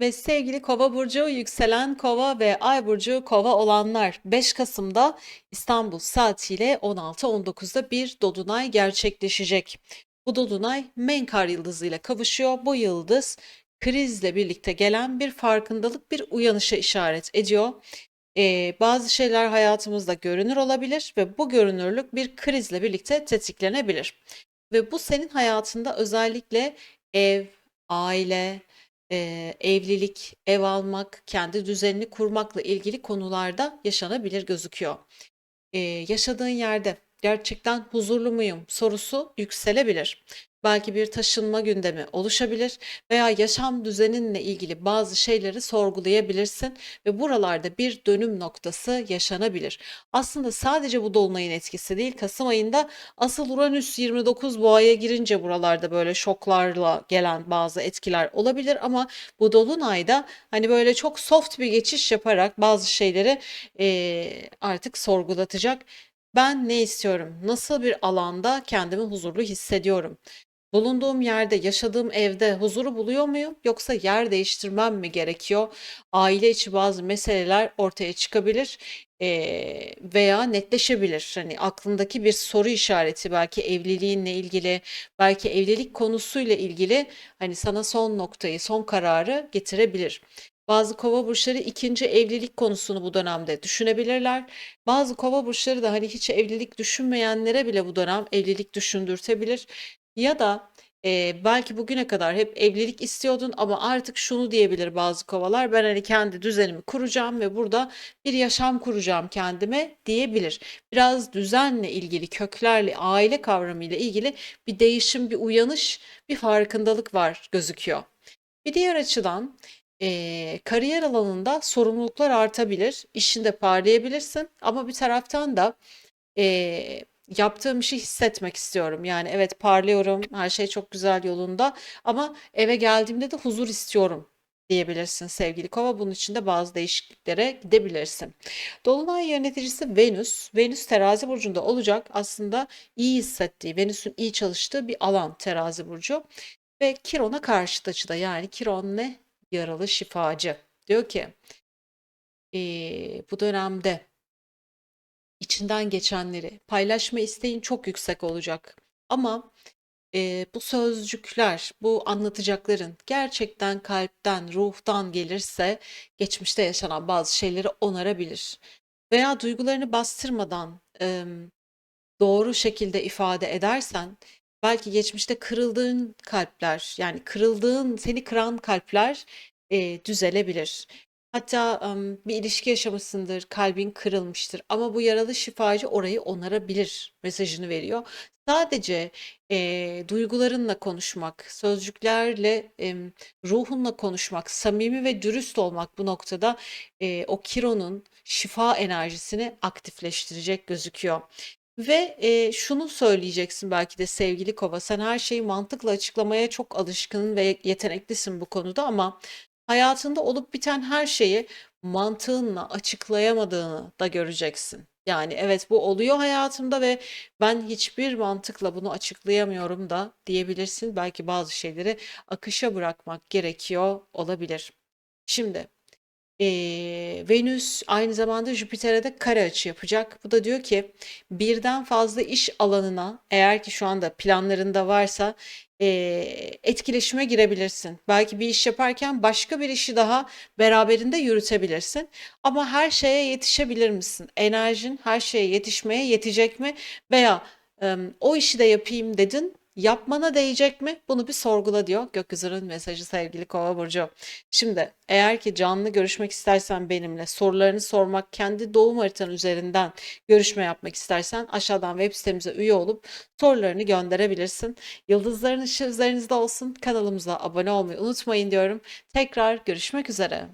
Ve sevgili Kova burcu, yükselen Kova ve Ay burcu Kova olanlar 5 Kasım'da İstanbul saatiyle 16.19'da bir dolunay gerçekleşecek. Bu dolunay Menkar yıldızıyla kavuşuyor. Bu yıldız krizle birlikte gelen bir farkındalık, bir uyanışa işaret ediyor. Ee, bazı şeyler hayatımızda görünür olabilir ve bu görünürlük bir krizle birlikte tetiklenebilir. Ve bu senin hayatında özellikle ev, aile, eee, evlilik, ev almak, kendi düzenini kurmakla ilgili konularda yaşanabilir gözüküyor. Eee, yaşadığın yerde gerçekten huzurlu muyum sorusu yükselebilir. Belki bir taşınma gündemi oluşabilir veya yaşam düzeninle ilgili bazı şeyleri sorgulayabilirsin ve buralarda bir dönüm noktası yaşanabilir. Aslında sadece bu dolunayın etkisi değil, Kasım ayında asıl Uranüs 29 boğaya girince buralarda böyle şoklarla gelen bazı etkiler olabilir ama bu dolunayda hani böyle çok soft bir geçiş yaparak bazı şeyleri eee, artık sorgulatacak. Ben ne istiyorum? Nasıl bir alanda kendimi huzurlu hissediyorum? Bulunduğum yerde, yaşadığım evde huzuru buluyor muyum? Yoksa yer değiştirmem mi gerekiyor? Aile içi bazı meseleler ortaya çıkabilir eee, veya netleşebilir. Hani aklındaki bir soru işareti belki evliliğinle ilgili, belki evlilik konusuyla ilgili hani sana son noktayı, son kararı getirebilir. Bazı kova burçları ikinci evlilik konusunu bu dönemde düşünebilirler. Bazı kova burçları da hani hiç evlilik düşünmeyenlere bile bu dönem evlilik düşündürtebilir. Ya da e, belki bugüne kadar hep evlilik istiyordun ama artık şunu diyebilir bazı kovalar. Ben hani kendi düzenimi kuracağım ve burada bir yaşam kuracağım kendime diyebilir. Biraz düzenle ilgili, köklerle, aile kavramıyla ilgili bir değişim, bir uyanış, bir farkındalık var gözüküyor. Bir diğer açıdan eee, kariyer alanında sorumluluklar artabilir, işinde parlayabilirsin ama bir taraftan da eee, yaptığım işi hissetmek istiyorum. Yani evet parlıyorum, her şey çok güzel yolunda ama eve geldiğimde de huzur istiyorum diyebilirsin sevgili Kova. Bunun için de bazı değişikliklere gidebilirsin. Dolunay yöneticisi Venüs. Venüs terazi burcunda olacak. Aslında iyi hissettiği, Venüs'ün iyi çalıştığı bir alan terazi burcu. Ve Kiron'a karşıt açıda yani Kiron ne? Yaralı şifacı. Diyor ki eee, bu dönemde içinden geçenleri paylaşma isteğin çok yüksek olacak. Ama eee, bu sözcükler, bu anlatacakların gerçekten kalpten, ruhtan gelirse geçmişte yaşanan bazı şeyleri onarabilir. Veya duygularını bastırmadan em, doğru şekilde ifade edersen belki geçmişte kırıldığın kalpler yani kırıldığın seni kıran kalpler e, düzelebilir. Hatta em, bir ilişki yaşamışsındır, kalbin kırılmıştır ama bu yaralı şifacı orayı onarabilir mesajını veriyor. Sadece e, duygularınla konuşmak, sözcüklerle, em, ruhunla konuşmak, samimi ve dürüst olmak bu noktada e, o Kiron'un şifa enerjisini aktifleştirecek gözüküyor. Ve e, şunu söyleyeceksin belki de sevgili Kova, sen her şeyi mantıkla açıklamaya çok alışkın ve yeteneklisin bu konuda ama hayatında olup biten her şeyi mantığınla açıklayamadığını da göreceksin. Yani evet bu oluyor hayatımda ve ben hiçbir mantıkla bunu açıklayamıyorum da diyebilirsin. Belki bazı şeyleri akışa bırakmak gerekiyor olabilir. Şimdi Eee, Venüs aynı zamanda Jüpiter'e de kare açı yapacak. Bu da diyor ki birden fazla iş alanına eğer ki şu anda planlarında varsa eee, etkileşime girebilirsin. Belki bir iş yaparken başka bir işi daha beraberinde yürütebilirsin. Ama her şeye yetişebilir misin? Enerjin her şeye yetişmeye yetecek mi? Veya em, o işi de yapayım dedin. Yapmana değecek mi? Bunu bir sorgula diyor gökyüzünün mesajı sevgili Kova burcu. Şimdi eğer ki canlı görüşmek istersen benimle sorularını sormak, kendi doğum haritan üzerinden görüşme yapmak istersen aşağıdan web sitemize üye olup sorularını gönderebilirsin. Yıldızların ışığı üzerinizde olsun. Kanalımıza abone olmayı unutmayın diyorum. Tekrar görüşmek üzere.